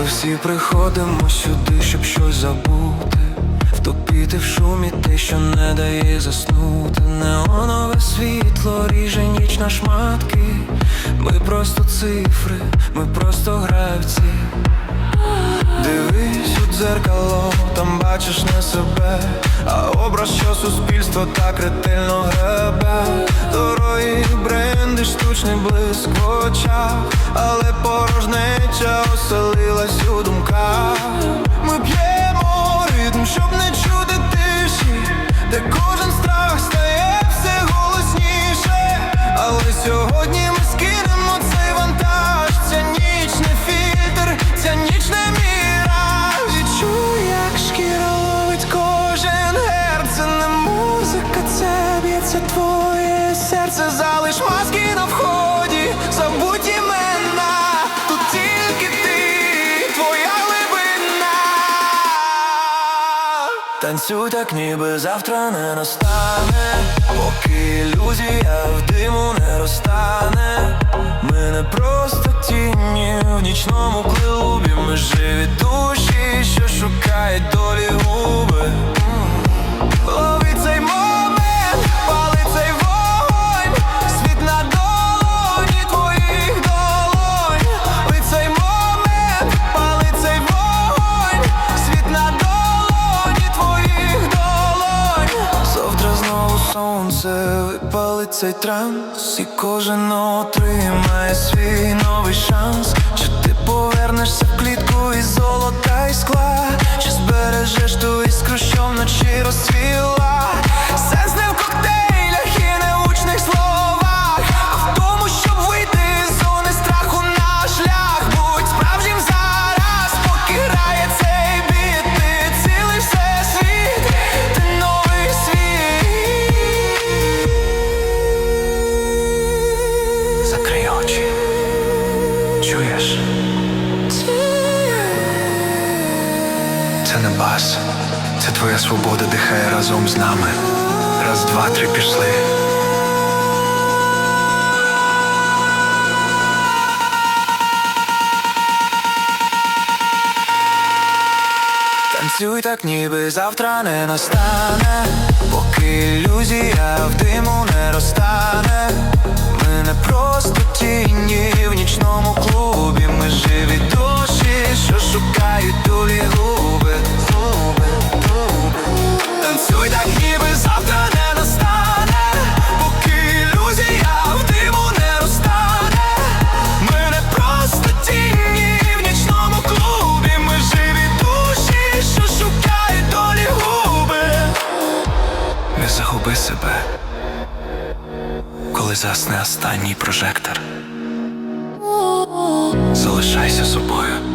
всі приходимо сюди, щоб щось забути, втопіти в шумі те, що не дає заснути. Неонове світло ріже ніч на шматки. Ми просто цифри, ми просто гравці. Дивись дзеркало, там бачиш не себе, а образ, що суспільство так ретельно гребе. Дорогі бренди, штучний блиск в очах, але порожнеча оселилась у думках. Ми п'ємо серце. Залиш маски на вході, забудь імена. Тут тільки ти, твоя глибина. Танцюй так, ніби завтра не настане, поки ілюзія в диму не розтане. Ми не просто тіні в нічному клубі, ми живі душі, що шукають долі губи. Сонце випалить цей транс, і кожен отримає свій новий шанс. Чи ти повернешся в клітку із золота і скла? Чи Це небас. Це твоя свобода дихає разом з нами. Раз, два, три пішли. Танцюй так, ніби завтра не настане, поки ілюзія в диму не розтане. Ми не просто тіні коли засне останній прожектор. Залишайся собою.